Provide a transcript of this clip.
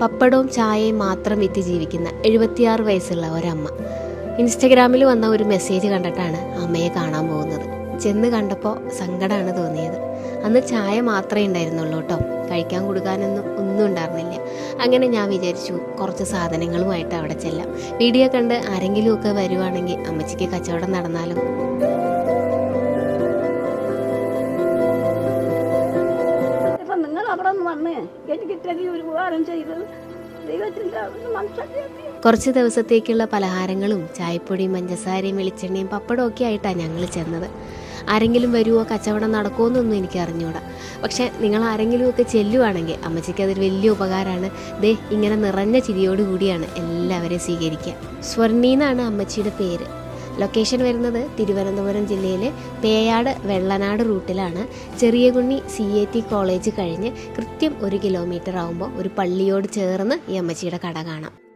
പപ്പടവും ചായയും മാത്രം വിറ്റ് ജീവിക്കുന്ന എഴുപത്തിയാറ് വയസ്സുള്ള ഒരമ്മ. ഇൻസ്റ്റഗ്രാമിൽ വന്ന ഒരു മെസ്സേജ് കണ്ടിട്ടാണ് അമ്മയെ കാണാൻ പോകുന്നത്. ചെന്ന് കണ്ടപ്പോൾ സങ്കടമാണ് തോന്നിയത്. അന്ന് ചായ മാത്രമേ ഉണ്ടായിരുന്നുള്ളൂ കേട്ടോ. കഴിക്കാൻ കൊടുക്കാനൊന്നും ഒന്നും ഉണ്ടായിരുന്നില്ല. അങ്ങനെ ഞാൻ വിചാരിച്ചു കുറച്ച് സാധനങ്ങളുമായിട്ട് അവിടെ ചെല്ലാം. വീഡിയോ കണ്ട് ആരെങ്കിലുമൊക്കെ വരുവാണെങ്കിൽ അമ്മച്ചിക്ക് കച്ചവടം നടന്നാലും? അവിടെ ഒരു ദൈവത്തിന്റെ കുറച്ച് ദിവസത്തേക്കുള്ള പലഹാരങ്ങളും ചായപ്പൊടിയും പഞ്ചസാരയും വെളിച്ചെണ്ണയും പപ്പടവും ഒക്കെ ആയിട്ടാണ് ഞങ്ങൾ ചെന്നത്. ആരെങ്കിലും വരുമോ കച്ചവടം നടക്കുമോ എന്നൊന്നും എനിക്ക് അറിഞ്ഞൂടാ. പക്ഷെ നിങ്ങൾ ആരെങ്കിലും ഒക്കെ ചെല്ലുവാണെങ്കിൽ അമ്മച്ചിക്ക് അതൊരു വലിയ ഉപകാരമാണ്. ദേ ഇങ്ങനെ നിറഞ്ഞ ചിരിയോടുകൂടിയാണ് എല്ലാവരെയും സ്വീകരിക്കുക. സ്വർണീന്നാണ് അമ്മച്ചിയുടെ പേര്. ലൊക്കേഷൻ വരുന്നത് തിരുവനന്തപുരം ജില്ലയിലെ Peyad Vellanad റൂട്ടിലാണ്. Cheriyakunni C A T college കഴിഞ്ഞ് കൃത്യം ഒരു കിലോമീറ്റർ ആകുമ്പോൾ ഒരു പള്ളിയോട് ചേർന്ന് ഈ അമ്മച്ചിയുടെ കട കാണാം.